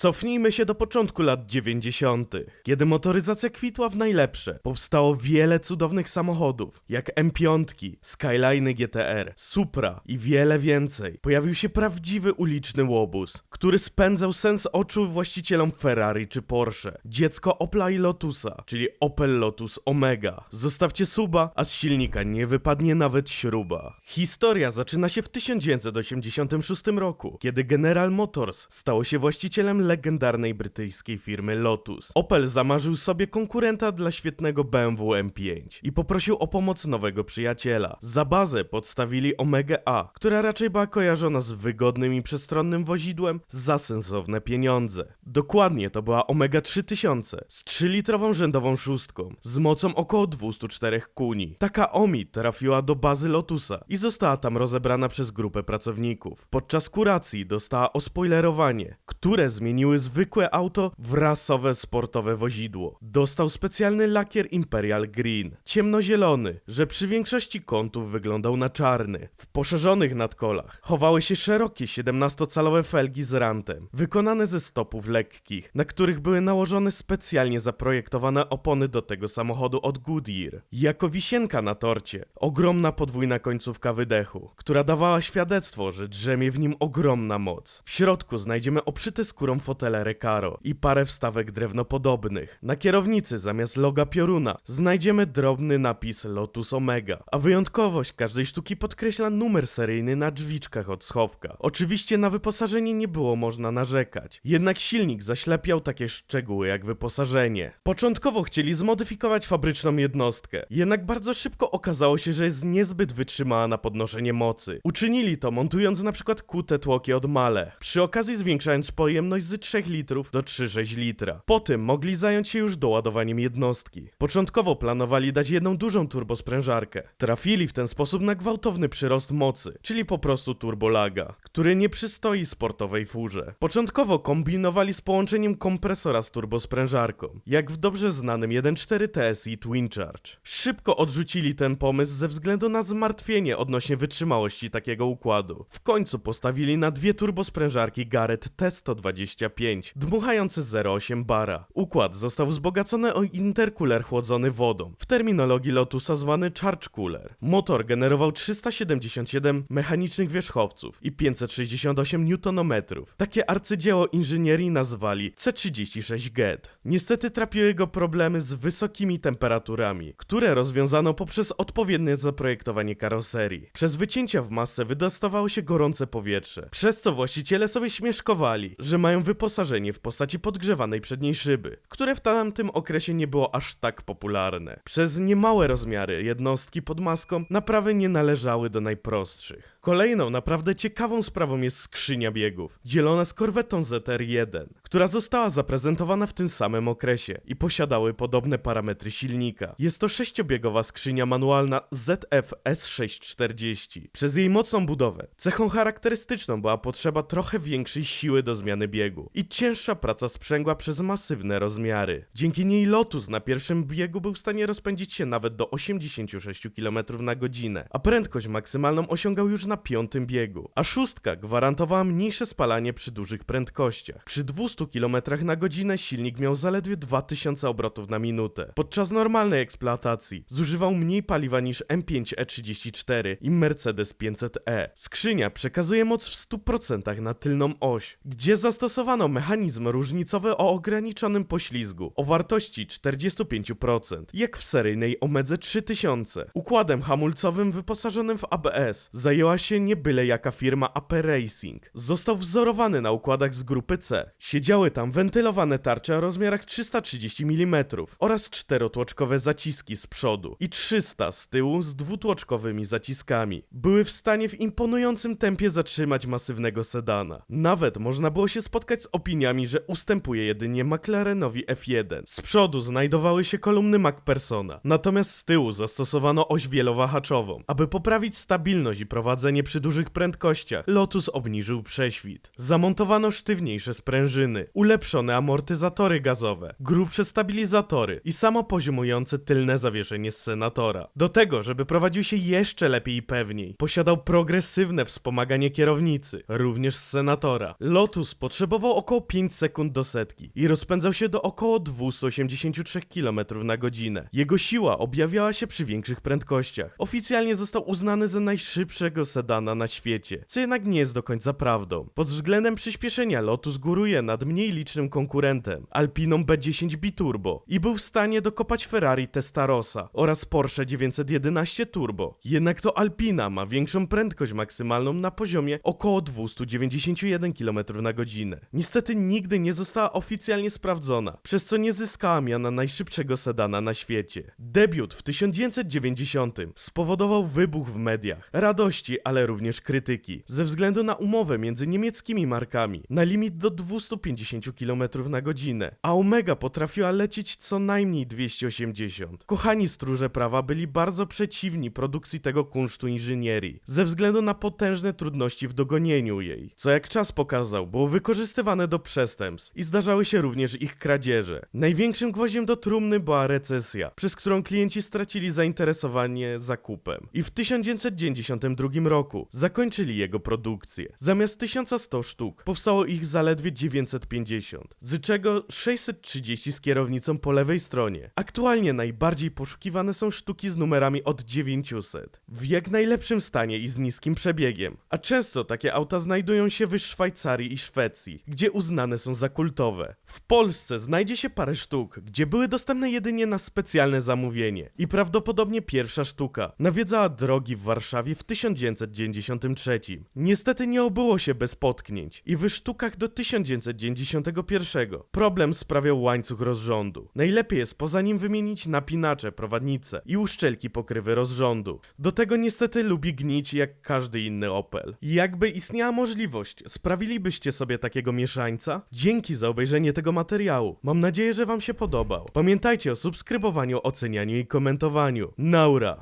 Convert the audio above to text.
Cofnijmy się do początku lat 90., kiedy motoryzacja kwitła w najlepsze. Powstało wiele cudownych samochodów, jak M5, Skyline GTR, Supra i wiele więcej. Pojawił się prawdziwy uliczny łobuz, który spędzał sens oczu właścicielom Ferrari czy Porsche. Dziecko Opla i Lotusa, czyli Opel Lotus Omega. Zostawcie suba, a z silnika nie wypadnie nawet śruba. Historia zaczyna się w 1986 roku, kiedy General Motors stało się właścicielem legendarnej brytyjskiej firmy Lotus. Opel zamarzył sobie konkurenta dla świetnego BMW M5 i poprosił o pomoc nowego przyjaciela. Za bazę podstawili Omega A, która raczej była kojarzona z wygodnym i przestronnym wozidłem za sensowne pieniądze. Dokładnie to była Omega 3000 z 3-litrową rzędową szóstką z mocą około 204 kuni. Taka Omi trafiła do bazy Lotusa i została tam rozebrana przez grupę pracowników. Podczas kuracji dostała ospoilerowanie, które zmieniły zwykłe auto w rasowe sportowe wozidło. Dostał specjalny lakier Imperial Green, ciemnozielony, że przy większości kątów wyglądał na czarny. W poszerzonych nadkolach chowały się szerokie 17-calowe felgi z rantem, wykonane ze stopów lekkich, na których były nałożone specjalnie zaprojektowane opony do tego samochodu od Goodyear. Jako wisienka na torcie, ogromna podwójna końcówka wydechu, która dawała świadectwo, że drzemie w nim ogromna moc. W środku znajdziemy obszyte skórą fotele Recaro i parę wstawek drewnopodobnych. Na kierownicy zamiast loga pioruna znajdziemy drobny napis Lotus Omega, a wyjątkowość każdej sztuki podkreśla numer seryjny na drzwiczkach od schowka. Oczywiście na wyposażenie nie było można narzekać, jednak silnik zaślepiał takie szczegóły jak wyposażenie. Początkowo chcieli zmodyfikować fabryczną jednostkę, jednak bardzo szybko okazało się, że jest niezbyt wytrzymała na podnoszenie mocy. Uczynili to montując na przykład kute tłoki od Male, przy okazji zwiększając pojemność z 3 litrów do 3,6 litra. Po tym mogli zająć się już doładowaniem jednostki. Początkowo planowali dać jedną dużą turbosprężarkę. Trafili w ten sposób na gwałtowny przyrost mocy, czyli po prostu turbolaga, który nie przystoi sportowej furze. Początkowo kombinowali z połączeniem kompresora z turbosprężarką, jak w dobrze znanym 1.4 TSI Twin Charge. Szybko odrzucili ten pomysł ze względu na zmartwienie odnośnie wytrzymałości takiego układu. W końcu postawili na dwie turbosprężarki Garrett T125, dmuchające 0,8 bara. Układ został wzbogacony o intercooler chłodzony wodą, w terminologii Lotusa zwany charge cooler. Motor generował 377 mechanicznych wierzchowców i 568 Nm. Takie arcydzieło inżynierii nazwali C36 GET. Niestety trapiły go problemy z wysokimi temperaturami, które rozwiązano poprzez odpowiednie zaprojektowanie karoserii. Przez wycięcia w masce wydostawało się gorące powietrze, przez co właściciele sobie śmieszkowali, że mają wyposażenie w postaci podgrzewanej przedniej szyby, które w tamtym okresie nie było aż tak popularne. Przez niemałe rozmiary jednostki pod maską naprawy nie należały do najprostszych. Kolejną naprawdę ciekawą sprawą jest skrzynia biegów, dzielona z korwetą ZR-1, która została zaprezentowana w tym samym okresie i posiadały podobne parametry silnika. Jest to sześciobiegowa skrzynia manualna ZF S640. Przez jej mocną budowę, cechą charakterystyczną była potrzeba trochę większej siły do zmiany biegu i cięższa praca sprzęgła przez masywne rozmiary. Dzięki niej Lotus na pierwszym biegu był w stanie rozpędzić się nawet do 86 km na godzinę, a prędkość maksymalną osiągał już na piątym biegu. A szóstka gwarantowała mniejsze spalanie przy dużych prędkościach. Przy 200 km na godzinę silnik miał zaledwie 2000 obrotów na minutę. Podczas normalnej eksploatacji zużywał mniej paliwa niż M5 E34 i Mercedes 500E. Skrzynia przekazuje moc w 100% na tylną oś, gdzie zastosowano mechanizm różnicowy o ograniczonym poślizgu o wartości 45%, jak w seryjnej Omedze 3000. Układem hamulcowym wyposażonym w ABS zajęła się nie byle jaka firma AP Racing. Został wzorowany na układach z grupy C. Siedziały tam wentylowane tarcze o rozmiarach 330 mm oraz czterotłoczkowe zaciski z przodu i 300 z tyłu z dwutłoczkowymi zaciskami. Były w stanie w imponującym tempie zatrzymać masywnego sedana. Nawet można było się spotkać z opiniami, że ustępuje jedynie McLarenowi F1. Z przodu znajdowały się kolumny MacPersona, natomiast z tyłu zastosowano oś wielowahaczową. Aby poprawić stabilność i prowadzenie przy dużych prędkościach, Lotus obniżył prześwit. Zamontowano sztywniejsze sprężyny maszyny, ulepszone amortyzatory gazowe, grubsze stabilizatory i samopoziomujące tylne zawieszenie z senatora. Do tego, żeby prowadził się jeszcze lepiej i pewniej, posiadał progresywne wspomaganie kierownicy, również z senatora. Lotus potrzebował około 5 sekund do setki i rozpędzał się do około 283 km na godzinę. Jego siła objawiała się przy większych prędkościach. Oficjalnie został uznany za najszybszego sedana na świecie, co jednak nie jest do końca prawdą. Pod względem przyspieszenia Lotus góruje nad mniej licznym konkurentem, Alpiną B10 Biturbo i był w stanie dokopać Ferrari Testarossa oraz Porsche 911 Turbo. Jednak to Alpina ma większą prędkość maksymalną na poziomie około 291 km na godzinę. Niestety nigdy nie została oficjalnie sprawdzona, przez co nie zyskała miana najszybszego sedana na świecie. Debiut w 1990 spowodował wybuch w mediach, radości, ale również krytyki, ze względu na umowę między niemieckimi markami na limit do 250 km na godzinę, a Omega potrafiła lecieć co najmniej 280. Kochani stróże prawa byli bardzo przeciwni produkcji tego kunsztu inżynierii, ze względu na potężne trudności w dogonieniu jej, co jak czas pokazał, było wykorzystywane do przestępstw i zdarzały się również ich kradzieże. Największym gwoździem do trumny była recesja, przez którą klienci stracili zainteresowanie zakupem. I w 1992 roku zakończyli jego produkcję. Zamiast 1100 sztuk powstało ich zaledwie 950, z czego 630 z kierownicą po lewej stronie. Aktualnie najbardziej poszukiwane są sztuki z numerami od 900, w jak najlepszym stanie i z niskim przebiegiem. A często takie auta znajdują się w Szwajcarii i Szwecji, gdzie uznane są za kultowe. W Polsce znajdzie się parę sztuk, gdzie były dostępne jedynie na specjalne zamówienie. I prawdopodobnie pierwsza sztuka nawiedzała drogi w Warszawie w 1993. Niestety nie obyło się bez potknięć i w sztukach do 1991 problem sprawiał łańcuch rozrządu. Najlepiej jest poza nim wymienić napinacze, prowadnice i uszczelki pokrywy rozrządu. Do tego niestety lubi gnić jak każdy inny Opel. Jakby istniała możliwość, sprawilibyście sobie takiego mieszańca? Dzięki za obejrzenie tego materiału. Mam nadzieję, że wam się podobał. Pamiętajcie o subskrybowaniu, ocenianiu i komentowaniu. Naura!